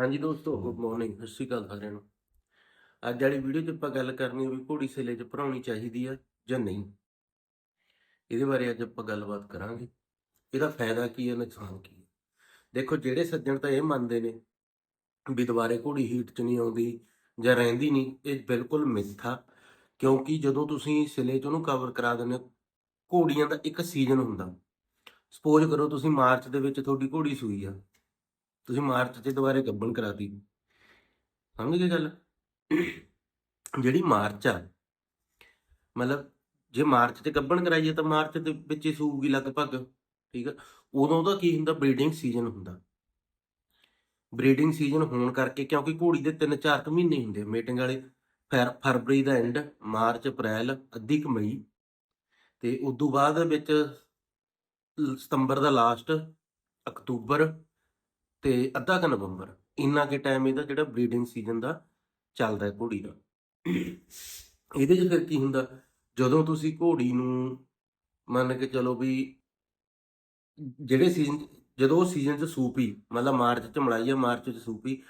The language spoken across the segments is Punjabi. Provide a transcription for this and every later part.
ਹਾਂਜੀ ਦੋਸਤੋ ਗੁੱਡ ਮਾਰਨਿੰਗ ਸਤਿ ਸ਼੍ਰੀ ਅਕਾਲ ਸਾਰਿਆਂ ਨੂੰ। ਅੱਜ ਵਾਲੀ ਵੀਡੀਓ 'ਚ ਆਪਾਂ ਗੱਲ ਕਰਨੀ ਹੈ ਵੀ ਘੋੜੀ ਸੇਲੇ 'ਚ ਭਰਾਉਣੀ ਚਾਹੀਦੀ ਆ ਜਾਂ ਨਹੀਂ। ਇਹਦੇ ਬਾਰੇ ਅੱਜ ਆਪਾਂ ਗੱਲਬਾਤ ਕਰਾਂਗੇ। ਇਹਦਾ ਫਾਇਦਾ ਕੀ ਹੈ ਨੁਕਸਾਨ ਕੀ ਹੈ ਦੇਖੋ ਜਿਹੜੇ ਸੱਜਣ ਤਾਂ ਇਹ ਮੰਨਦੇ ਨੇ ਵੀ ਦੁਬਾਰੇ ਘੋੜੀ ਹੀਟ 'ਚ ਨਹੀਂ ਆਉਂਦੀ ਜਾਂ ਰਹਿੰਦੀ ਨਹੀਂ ਇਹ ਬਿਲਕੁਲ ਮਿੱਥਾ ਕਿਉਂਕਿ ਜਦੋਂ ਤੁਸੀਂ ਸਿਲੇ 'ਚ ਉਹਨੂੰ ਕਵਰ ਕਰਾ ਦਿੰਦੇ ਘੋੜੀਆਂ ਦਾ ਇੱਕ ਸੀਜ਼ਨ ਹੁੰਦਾ। ਸਪੋਜ਼ ਕਰੋ ਤੁਸੀਂ ਮਾਰਚ ਦੇ ਵਿੱਚ ਤੁਹਾਡੀ ਘੋੜੀ ਸੂਈ ਆ। ਤੁਸੀਂ ਮਾਰਚ 'ਚ ਦੁਬਾਰੇ ਗੱਬਣ ਕਰਾਤੀ ਸਮਝ ਗਏ ਗੱਲ? ਜਿਹੜੀ ਮਾਰਚ ਆ, ਮਤਲਬ ਜੇ ਮਾਰਚ ਤੇ ਗੱਬਣ ਕਰਾਈਏ ਤਾਂ ਮਾਰਚ ਦੇ ਵਿੱਚ ਹੀ ਸੂਗੀ ਲਗਭਗ, ਠੀਕ ਆ? ਉਦੋਂ ਦਾ ਕੀ ਹੁੰਦਾ? ਬਰੀਡਿੰਗ ਸੀਜ਼ਨ ਹੁੰਦਾ। ਬਰੀਡਿੰਗ ਸੀਜ਼ਨ ਹੋਣ ਕਰਕੇ, ਕਿਉਂਕਿ ਘੋੜੀ ਦੇ 3-4 ਕੁ ਮਹੀਨੇ ਹੁੰਦੇ ਮੀਟਿੰਗ ਵਾਲੇ, ਫਰ- ਫਰਵਰੀ ਦਾ ਐਂਡ ਮਾਰਚ, ਅਪ੍ਰੈਲ, ਅੱਧੀ ਕੁ ਮਈ, ਤੇ ਉਸ ਤੋਂ ਬਾਅਦ ਵਿੱਚ ਸਤੰਬਰ ਦਾ ਲਾਸਟ ਅਕਤੂਬਰ ਤੇ ਅੱਧਾ ਕੁ ਨਵੰਬਰ, ਇੰਨਾ ਕੇ ਟਾਈਮ ਇਹਦਾ ਜਿਹੜਾ ਬਰੀਡਿੰਗ ਸੀਜ਼ਨ ਦਾ ਚੱਲਦਾ ਹੈ ਘੋੜੀ ਦਾ। ਇਹਦੇ 'ਚ ਫਿਰ ਕੀ ਹੁੰਦਾ? ਜਦੋਂ ਤੁਸੀਂ ਘੋੜੀ ਨੂੰ ਮੰਨ ਕੇ ਚਲੋ ਵੀ ਜਿਹੜੇ ਸੀਜ਼ਨ ਜਦੋਂ ਉਹ ਸੀਜ਼ਨ 'ਚ ਸੂਪੀ ਮਤਲਬ ਮਾਰਚ 'ਚ ਮਲਾਈ ਆ ਮਾਰਚ 'ਚ ਸੂਪੀ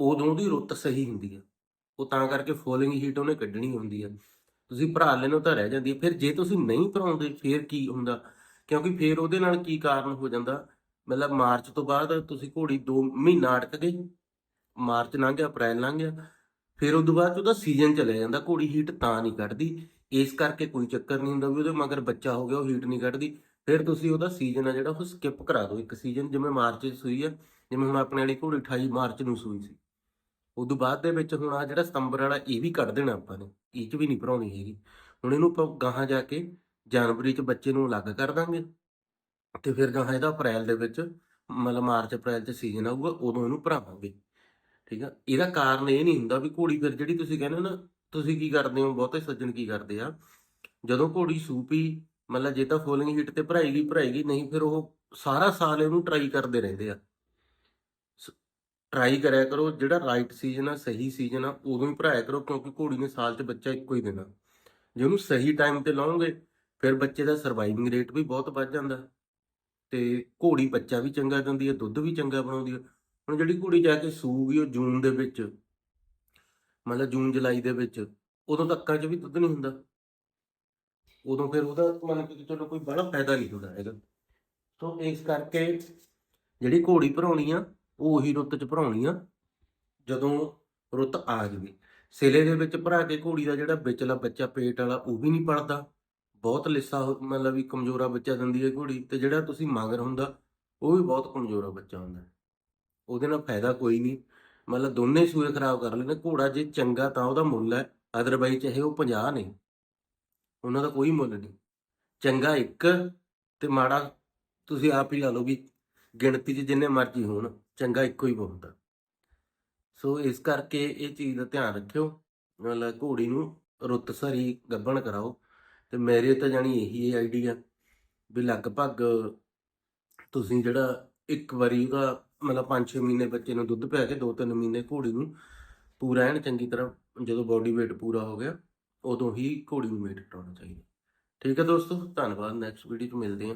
ਉਦੋਂ ਉਹਦੀ ਰੁੱਤ ਸਹੀ ਹੁੰਦੀ ਆ। ਉਹ ਤਾਂ ਕਰਕੇ ਫੋਲਿੰਗ ਹੀਟ ਉਹਨੇ ਕੱਢਣੀ ਹੁੰਦੀ ਆ। ਤੁਸੀਂ ਭਰਾ ਲੈਣੋ ਤਾਂ ਰਹਿ ਜਾਂਦੀ ਹੈ ਫਿਰ ਜੇ ਤੁਸੀਂ ਨਹੀਂ ਭਰਾਉਂਦੇ, ਫਿਰ ਕੀ ਹੁੰਦਾ? ਕਿਉਂਕਿ ਫਿਰ ਉਹਦੇ ਨਾਲ ਕੀ ਕਾਰਨ ਹੋ ਜਾਂਦਾ? ਮਤਲਬ ਮਾਰਚ ਤੋਂ ਬਾਅਦ ਤੁਸੀਂ ਘੋੜੀ 2 ਮਹੀਨਾ ਅਟਕ ਗਈ ਮਾਰਚ ਲੰਘ ਗਿਆ, ਅਪ੍ਰੈਲ ਲੰਘ ਗਿਆ। ਫਿਰ ਉਸ ਤੋਂ ਬਾਅਦ ਉਹਦਾ ਸੀਜ਼ਨ ਚਲੇ ਜਾਂਦਾ, ਘੋੜੀ ਹੀਟ ਤਾਂ ਨਹੀਂ ਕੱਢਦੀ। ਇਸ ਕਰਕੇ ਕੋਈ ਚੱਕਰ ਨਹੀਂ ਹੁੰਦਾ ਵੀ ਉਹਦੇ ਮਗਰ ਬੱਚਾ ਹੋ ਗਿਆ, ਉਹ ਹੀਟ ਨਹੀਂ ਕੱਢਦੀ। ਫਿਰ ਤੁਸੀਂ ਉਹਦਾ ਸੀਜ਼ਨ ਆ ਜਿਹੜਾ, ਉਹ ਸਕਿਪ ਕਰਾ ਦਿਓ ਇੱਕ ਸੀਜ਼ਨ ਜਿਵੇਂ ਮਾਰਚ 'ਚ ਸੂਈ ਆ, ਜਿਵੇਂ ਹੁਣ ਆਪਣੇ ਵਾਲੀ ਘੋੜੀ 28 ਮਾਰਚ ਨੂੰ ਸੂਈ ਸੀ। ਉਸ ਤੋਂ ਬਾਅਦ ਦੇ ਵਿੱਚ ਹੁਣ ਆ ਜਿਹੜਾ ਸਤੰਬਰ ਵਾਲਾ, ਇਹ ਵੀ ਕੱਢ ਦੇਣਾ ਆਪਾਂ ਨੇ, ਇਹ 'ਚ ਵੀ ਨਹੀਂ ਭਰਾਉਣੀ ਹੈਗੀ। ਹੁਣ ਇਹਨੂੰ ਆਪਾਂ ਗਾਹਾਂ ਜਾ ਕੇ ਜਨਵਰੀ 'ਚ ਬੱਚੇ ਨੂੰ ਅਲੱਗ ਕਰ ਦਾਂਗੇ। ਤੇ ਫਿਰ ਗਾਹਾਂ ਇਹਦਾ ਅਪ੍ਰੈਲ ਦੇ ਵਿੱਚ, ਮਤਲਬ ਮਾਰਚ, ਅਪ੍ਰੈਲ 'ਚ ਸੀਜ਼ਨ ਆਊਗਾ, ਉਦੋਂ ਇਹਨੂੰ ਭਰਾਵਾਂਗੇ। ਠੀਕ ਆ? ਇਹਦਾ ਕਾਰਨ ਇਹ ਨਹੀਂ ਹੁੰਦਾ ਵੀ ਘੋੜੀ ਫਿਰ ਜਿਹੜੀ ਤੁਸੀਂ ਕਹਿੰਦੇ ਹੋ ਨਾ, ਤੁਸੀਂ ਕੀ ਕਰਦੇ ਹੋ, ਬਹੁਤੇ ਸੱਜਣ ਕੀ ਕਰਦੇ ਆ? ਜਦੋਂ ਘੋੜੀ ਸੂਪੀ, ਮਤਲਬ ਜੇ ਤਾਂ ਫੋਲਿੰਗ ਹੀਟ ਤੇ ਭਰਾਈ ਲਈ ਭਰਾਈ ਗਈ, ਨਹੀਂ ਫਿਰ ਉਹ ਸਾਰਾ ਸਾਲ ਇਹਨੂੰ ਟਰਾਈ ਕਰਦੇ ਰਹਿੰਦੇ ਆ। ਟਰਾਈ ਕਰਿਆ ਕਰੋ, ਜਿਹੜਾ ਰਾਈਟ ਸੀਜ਼ਨ ਆ, ਸਹੀ ਸੀਜ਼ਨ ਆ, ਉਦੋਂ ਹੀ ਭਰਾਇਆ ਕਰੋ, ਕਿਉਂਕਿ ਘੋੜੀ ਨੇ ਸਾਲ 'ਚ ਬੱਚਾ ਇੱਕੋ ਹੀ ਦੇਣਾ। ਜੇ ਉਹਨੂੰ ਸਹੀ ਟਾਈਮ ਤੇ ਲਾਓਗੇ ਫਿਰ ਬੱਚੇ ਦਾ ਸਰਵਾਈਵਿੰਗ ਰੇਟ ਵੀ ਬਹੁਤ ਵੱਧ ਜਾਂਦਾ। ਤੇ ਘੋੜੀ ਬੱਚਾ ਵੀ ਚੰਗਾ ਦਿੰਦੀ ਹੈ, ਦੁੱਧ ਵੀ ਚੰਗਾ ਬਣਾਉਂਦੀ ਹੈ। ਹੁਣ ਜਿਹੜੀ ਘੋੜੀ ਜਾ ਕੇ ਸੂਗੀ ਉਹ ਜੂਨ ਦੇ ਵਿੱਚ ਮਤਲਬ ਜੂਨ, ਜੁਲਾਈ ਦੇ ਵਿੱਚ, ਉਦੋਂ ਤੱਕਾਂ 'ਚ ਵੀ ਦੁੱਧ ਨਹੀਂ ਹੁੰਦਾ। ਉਦੋਂ ਫਿਰ ਉਹਦਾ ਮੰਨ ਕਿ ਚਲੋ ਕੋਈ ਬੜਾ ਫਾਇਦਾ ਨਹੀਂ ਹੁੰਦਾ ਹੈਗਾ। ਸੋ ਇਸ ਕਰਕੇ ਜਿਹੜੀ ਘੋੜੀ ਭਰਾਉਣੀ ਆ, ਉਹ ਉਹੀ ਰੁੱਤ 'ਚ ਭਰਾਉਣੀ ਆ, ਜਦੋਂ ਰੁੱਤ ਆ ਜਾਵੇ। ਸਿਲੇ ਦੇ ਵਿੱਚ ਭਰਾ ਕੇ ਘੋੜੀ ਦਾ ਜਿਹੜਾ ਵਿਚਲਾ ਬੱਚਾ ਪੇਟ ਵਾਲਾ, ਉਹ ਵੀ ਨਹੀਂ ਪੜਦਾ। ਬਹੁਤ ਲਿੱਸਾ ਹੋ- ਮਤਲਬ ਵੀ ਕਮਜ਼ੋਰਾ ਬੱਚਾ ਦਿੰਦੀ ਹੈ ਘੋੜੀ, ਤੇ ਜਿਹੜਾ ਤੁਸੀਂ ਮਗਰ ਹੁੰਦਾ, ਉਹ ਵੀ ਬਹੁਤ ਕਮਜ਼ੋਰਾ ਬੱਚਾ ਹੁੰਦਾ। ਉਹਦੇ ਨਾਲ ਫਾਇਦਾ ਕੋਈ ਨਹੀਂ। ਮਤਲਬ ਦੋਨੇ ਸੂਏ ਖਰਾਬ ਕਰ ਲੈਣੇ ਘੋੜਾ ਜੇ ਚੰਗਾ ਤਾਂ ਉਹਦਾ ਮੁੱਲ ਹੈ ਅਦਰਵਾਈਜ਼ ਚਾਹੇ ਉਹ 50 ਨਹੀਂ ਉਹਨਾਂ ਦਾ ਕੋਈ ਮੁੱਲ ਨਹੀਂ। ਚੰਗਾ ਇੱਕ, ਤੇ ਮਾੜਾ ਤੁਸੀਂ ਆਪ ਹੀ ਲਾ ਲਓ ਵੀ ਗਿਣਤੀ 'ਚ ਜਿੰਨੇ ਮਰਜ਼ੀ ਹੋਣ, ਚੰਗਾ ਇੱਕੋ ਹੀ ਬਹੁਤ ਆ। ਸੋ ਇਸ ਕਰਕੇ ਇਹ ਚੀਜ਼ ਦਾ ਧਿਆਨ ਰੱਖਿਓ। ਮਤਲਬ ਘੋੜੀ ਨੂੰ ਰੁੱਤ ਸਰੀ ਗੱਭਣ ਕਰਾਓ। ਤੇ ਮੇਰੇ ਤਾਂ ਜਾਣੀ ਇਹੀ ਆਈਡੀਆ ਵੀ ਲਗਭਗ ਤੁਸੀਂ ਜਿਹੜਾ ਇੱਕ ਵਾਰੀ ਉਹਦਾ ਮਤਲਬ 5-6 ਮਹੀਨੇ ਬੱਚੇ ਨੂੰ ਦੁੱਧ ਪਿਆ ਕੇ 2-3 ਮਹੀਨੇ ਘੋੜੀ ਨੂੰ ਪੂਰਾ ਐਨ ਚੰਗੀ ਤਰ੍ਹਾਂ ਜਦੋਂ ਬਾਡੀ weight ਪੂਰਾ ਹੋ ਗਿਆ, ਉਦੋਂ ਹੀ ਘੋੜੀ ਨੂੰ ਮੇਟ ਕਰਾਉਣਾ ਚਾਹੀਦਾ। ਠੀਕ ਹੈ ਦੋਸਤੋ, ਧੰਨਵਾਦ ਨੈਕਸਟ ਵੀਡੀਓ 'ਚ ਮਿਲਦੇ ਹਾਂ।